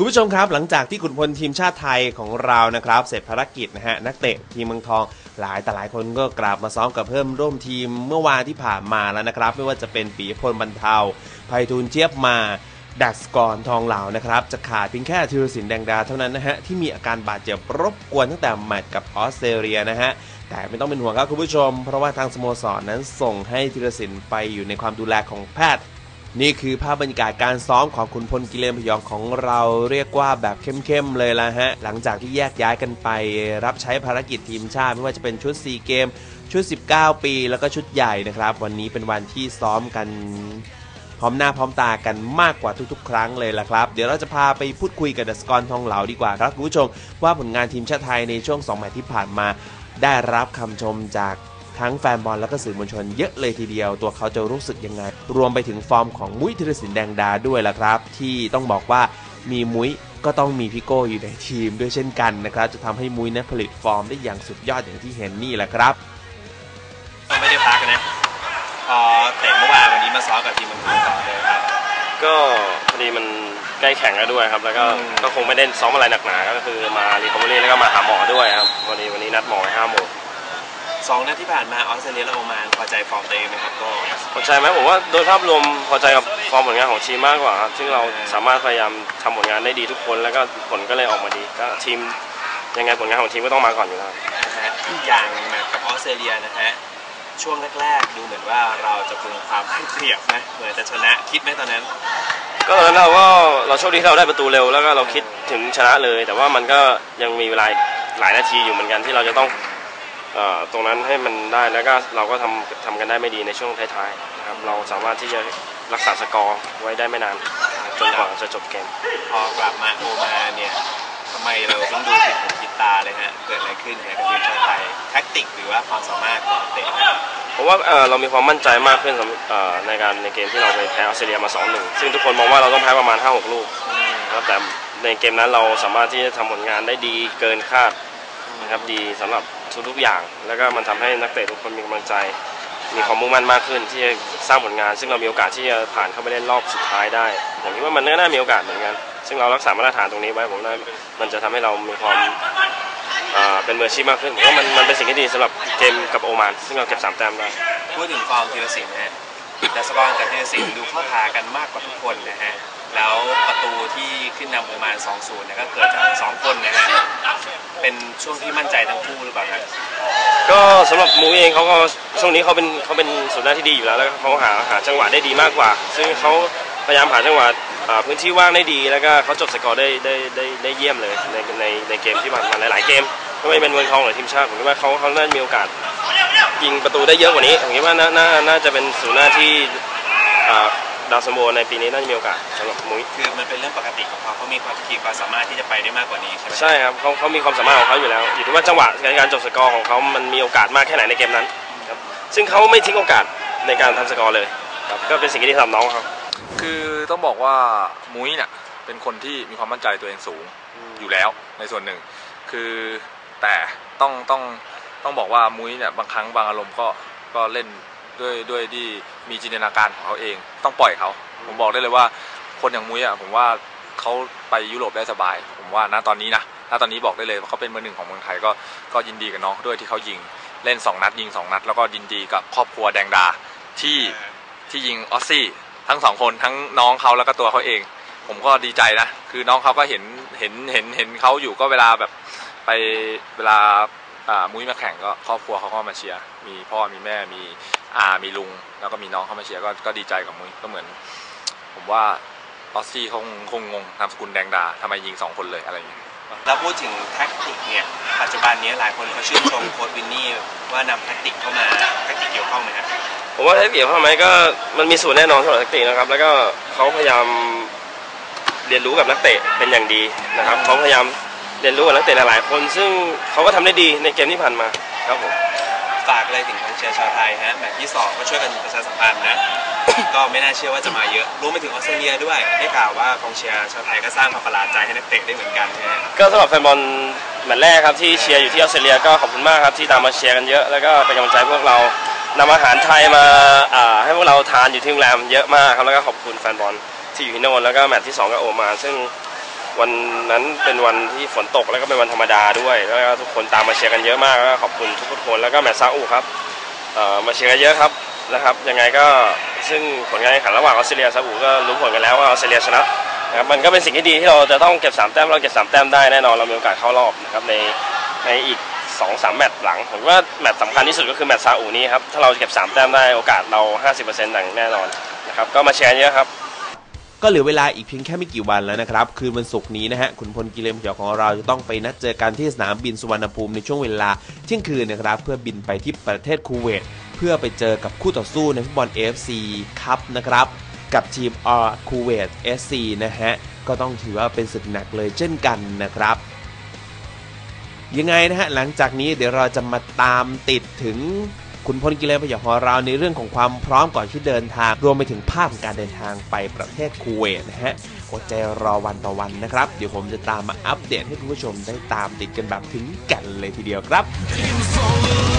คุณผู้ชมครับหลังจากที่ขุนพลทีมชาติไทยของเรานะครับ เสร็จภารกิจนะฮะนักเตะทีมเมืองทองหลายแต่หลายคนก็กลับมาซ้อมกับเพิ่มร่วมทีมเมื่อวานที่ผ่านมาแล้วนะครับ ไม่ว่าจะเป็นปีพลบรรเทาไพฑูรย์เจี๊ยบมาดัสกรทองเหลานะครับ จะขาดเพียงแค่ธีรศิลป์แดงดาเท่านั้นนะฮะ ที่มีอาการบาดเจ็บรบกวนตั้งแต่แมตช์กับออสเตรเลียนะฮะ แต่ไม่ต้องเป็นห่วงครับคุณผู้ชม เพราะว่าทางสโมสรนั้นส่งให้ธีรศิลป์ไปอยู่ในความดูแลของแพทย์ นี่คือภาพบรรยากาศการซ้อมของขุนพลกิเลนพยองของเราเรียกว่าแบบเข้มๆเลยละฮะ หลังจากที่แยกย้ายกันไปรับใช้ภารกิจทีมชาติ ไม่ว่าจะเป็นชุด4เกม ชุด 19 ปี แล้วก็ชุดใหญ่นะครับ วันนี้เป็นวันที่ซ้อมกันพร้อมหน้าพร้อมตากันมากกว่าทุกๆ ครั้งเลยละครับ เดี๋ยวเราจะพาไปพูดคุยกับดัสกรทองเหลาดีกว่าครับคุณผู้ชมว่าผลงานทีมชาติไทยในช่วง2แมตช์ที่ผ่านมา ได้รับคำชมจาก ทั้งแฟนบอลแล้วก็สื่อมวลชนเยอะเลยทีเดียว ตัวเขาจะรู้สึกยังไง รวมไปถึงฟอร์มของมุ้ยธีรศิลป์แดงดาด้วยละครับ ที่ต้องบอกว่ามีมุ้ยก็ต้องมีพี่โก้อยู่ในทีมด้วยเช่นกันนะครับ จะทำให้มุ้ยนั้นผลิตฟอร์มได้อย่างสุดยอดอย่างที่เห็นนี่แหละครับไม่ได้พักนะพอเตะเมื่อวานวันนี้มาซ้อมกับทีมเมืองทองต่อเลยครับ ก็พอดีมันใกล้แข่งแล้วด้วยครับ แล้วก็อืมก็คงไม่ได้ซ้อมอะไรหนักหนาก็คือมารีคอมเบอรี่แล้วก็มาหาหมอด้วยครับวันนี้วันนี้นัดหมอไว้ห้าโมง สองนัดที่ผ่านมาออสเตรเลียและโอมานพอใจฟอร์มตัวเองไหมครับก็พอใจไหมผมว่าโดยภาพรวมพอใจกับฟอร์มผลงานของทีมมากกว่าครับซึ่งเราสามารถพยายามทำผลงานได้ดีทุกคนแล้วก็ผลก็เลยออกมาดีก็ทีมยังไงผลงานของทีมก็ต้องมาก่อนอยู่แล้วนะฮะอย่างแมตช์กับออสเตรเลียนะฮะช่วงแรกๆ ดูเหมือนว่าเราจะพึงความให้เปรียบนะเหมือนจะชนะคิดไหมตอนนั้น ก็ตอนนั้นเราก็เราโชคดีที่เราได้ประตูเร็วแล้วก็เราคิดถึงชนะเลย แต่ว่ามันก็ยังมีเวลาหลายนาทีอยู่เหมือนกันที่เราจะต้องเอ่อ ตรงนั้นให้มันได้แล้วก็เราก็ทำทำกันได้ไม่ดีในช่วงท้ายๆนะครับเราสามารถที่จะรักษาสกอร์ไว้ได้ไม่นานจนกว่าจะจบเกม พอกลับมาโอมานเนี่ยทำไมเราต้องดูผิดหูผิดตาเลยฮะเกิดอะไรขึ้นฮะกับทีมชาติไทยแท็กติกหรือว่าความสามารถของนักเตะนะผมว่าเอ่อเรามีความมั่นใจมากขึ้นสำเอ่อในการในเกมที่เราไปแพ้ออสเตรเลียมา 2-1 ซึ่งทุกคนมองว่าเราต้องแพ้ประมาณ 5-6 ลูกนะครับแต่ในเกมนั้นเราสามารถที่จะทำผลงานได้ดีเกินคาดนะครับดีสำหรับ ทุกๆอย่าง แล้วก็มันทำให้นักเตะทุกคนมีกำลังใจ มีความมุ่งมั่นมากขึ้นที่จะสร้างผลงาน ซึ่งเรามีโอกาสที่จะผ่านเข้าไปเล่นรอบสุดท้ายได้ผมคิดว่ามันน่ามีโอกาสเหมือนกัน ซึ่งเรารักษามาตรฐานตรงนี้ไว้ผมว่ามันจะทำให้เรามีความเป็นมืออาชีพมากขึ้นผมว่ามันมันเป็นสิ่งที่ดีสำหรับเกมกับโอมาน ซึ่งเราเก็บสามแต้มได้พูดถึงฟอร์มธีรศิลป์นะฮะ ดัสกรกับธีรศิลป์ดูเข้าทากันมากกว่าทุกคนนะฮะ แล้วประตูที่ขึ้นนำโอมาน2-0เนี่ยก็เกิดจากสองคนนะฮะ เป็นช่วงที่มั่นใจทั้งคู่หรือเปล่าครับก็สำหรับมูเองเขาก็ช่วงนี้เขาเป็นเขาเป็นสุดหน้าที่ดีอยู่แล้วแล้วเขาหาหาจังหวะได้ดีมากกว่า ซึ่งเขาพยายามหาจังหวะอ่าพื้นที่ว่างได้ดีแล้วก็เขาจบสกอร์ได้ได้ได้ได้เยี่ยมเลยในในในเกมที่ผ่านมาหลายๆเกมไม่ว่าจะเป็นเมืองทองหรือทีมชาติผมคิดว่าเขาเขาน่าจะมีโอกาส ยิงประตูได้เยอะกว่านี้ผมคิดว่าน่าน่าน่าจะเป็นศูนย์หน้าที่อ่าดาวซัมโบในปีนี้น่าจะมีโอกาสสำหรับมุ้ยคือมันเป็นเรื่องปกติของเขาเขามีความขีดความสามารถที่จะไปได้มากกว่านี้ใช่ไหมใช่ครับเขาเขามีความสามารถของเขาอยู่แล้ว อยู่ที่ว่าจังหวะในการจบสกอร์ของเขามันมีโอกาสมากแค่ไหนในเกมนั้นครับซึ่งเขาไม่ทิ้งโอกาสในการทำสกอร์เลยครับก็เป็นสิ่งที่ดีสำหรับน้องเขาคือต้องบอกว่ามุ้ยเนี่ยเป็นคนที่มีความมั่นใจตัวเองสูงอยู่แล้วในส่วนหนึ่ง คือแต่ต้องต้อง ต้องบอกว่ามุ้ยเนี่ยบางครั้งบางอารมณ์ก็ก็เล่นด้วยด้วยที่มีจินตนาการของเขาเอง ต้องปล่อยเขา ผมบอกได้เลยว่า คนอย่างมุ้ยอะผมว่าเขาไปยุโรปได้สบาย ผมว่าณตอนนี้นะณตอนนี้บอกได้เลยว่าเขาเป็นมือหนึ่งของเมืองไทยก็ก็ยินดีกับน้องด้วยที่เขายิงเล่นสองนัดยิงสองนัด แล้วก็ยินดีกับครอบครัวแดงดาที่ที่ยิงออสซี่ทั้งสองคนทั้งน้องเขาแล้วก็ตัวเขาเอง ผมก็ดีใจนะ คือน้องเขาก็เห็นเห็นเห็นเห็นเขาอยู่ก็เวลาแบบไปเวลา มุ้ยมาแข่งก็ครอบครัวเขาก็มาเชียร์มีพ่อมีแม่มีอามีลุง แล้วก็มีน้องเข้ามาเชียร์ก็ก็ดีใจกับมุ้ยก็เหมือน ผมว่าออสซี่เขาคงคงงงนามสกุลแดงดาทำไมยิงสองคนเลยอะไรอย่างเงี้ยแล้วพูดถึงแท็กติกเนี่ยปัจจุบันนี้หลายคนเขาชื่นชมโค้ชวินนี่ว่านำแท็กติกเข้ามาแท็กติกเกี่ยวข้องไหมครับผมว่าแท็กติกเข้าไหมก็มันมีส่วนแน่นอนสำหรับแท็กติกนะครับแล้วก็เขาพยายามเรียนรู้กับนักเตะเป็นอย่างดีนะครับเขาพยายาม เรียนรู้กับนักเตะหลายๆคน ซึ่งเขาก็ทำได้ดีในเกมที่ผ่านมาครับผมฝากอะไรถึงกองเชียร์ชาวไทยฮะแมตช์ที่สองก็ช่วยกันประชาสัมพันธ์นะ ก็ไม่น่าเชื่อว่าจะมาเยอะรวมไปถึงออสเตรเลียด้วยได้ข่าวว่ากองเชียร์ชาวไทยก็สร้างความประหลาดใจให้นักเตะได้เหมือนกันนะฮะ ก็สำหรับแฟนบอลแมตช์แรกครับที่เชียร์อยู่ที่ออสเตรเลียก็ขอบคุณมากครับที่ตามมาเชียร์กันเยอะ แล้วก็เป็นกำลังใจพวกเรานำอาหารไทยมาอ่าให้พวกเราทานอยู่ที่โรงแรมเยอะมากครับแล้วก็ขอบคุณแฟนบอลที่อยู่ที่โน่นแล้วก็แมตช์ที่สองกับโอมานซึ่ง วันนั้นเป็นวันที่ฝนตกแล้วก็เป็นวันธรรมดาด้วยแล้วก็ทุกคนตามมาเชียร์กันเยอะมากแล้วก็ขอบคุณทุกคนแล้วก็แมตช์ซาอุครับมาเชียร์กันเยอะครับนะครับยังไงก็ซึ่งผลการแข่งขันระหว่างออสเตรเลียซาอุก็รู้ผลกันแล้วว่าออสเตรเลียชนะนะครับมันก็เป็นสิ่งที่ดีที่เราจะต้องเก็บสามแต้มเราเก็บสามแต้มได้แน่นอนเรามีโอกาสเข้ารอบนะครับในในอีกสองสามแมตช์หลังผมว่าแมตช์สำคัญที่สุดก็คือแมตช์ซาอุนี้ครับถ้าเราเก็บสามแต้มได้โอกาสเรา 50%อย่างแน่นอนนะครับก็มาเชียร์เยอะครับ ก็เหลือเวลาอีกเพียงแค่ไม่กี่วันแล้วนะครับ คืนวันศุกร์นี้นะฮะขุนพลกิเลนพยอของเราจะต้องไปนัดเจอกันที่สนามบินสุวรรณภูมิในช่วงเวลาเที่ยงคืนนะครับ เพื่อบินไปที่ประเทศคูเวตเพื่อไปเจอกับคู่ต่อสู้ในฟุตบอล AFC ครับนะครับ กับทีมออคูเวต SC นะฮะก็ต้องถือว่าเป็นศึกหนักเลยเช่นกันนะครับยังไงนะฮะหลังจากนี้เดี๋ยวเราจะมาตามติดถึง ขุนพลกิเลนพยองของเราในเรื่องของความพร้อมก่อนที่เดินทาง รวมไปถึงภาพของการเดินทางไปประเทศคูเวตนะฮะอดใจรอวันต่อวันนะครับ เดี๋ยวผมจะตามมาอัปเดตให้คุณผู้ชมได้ตามติดกันแบบถึงกันเลยทีเดียวครับ Dreams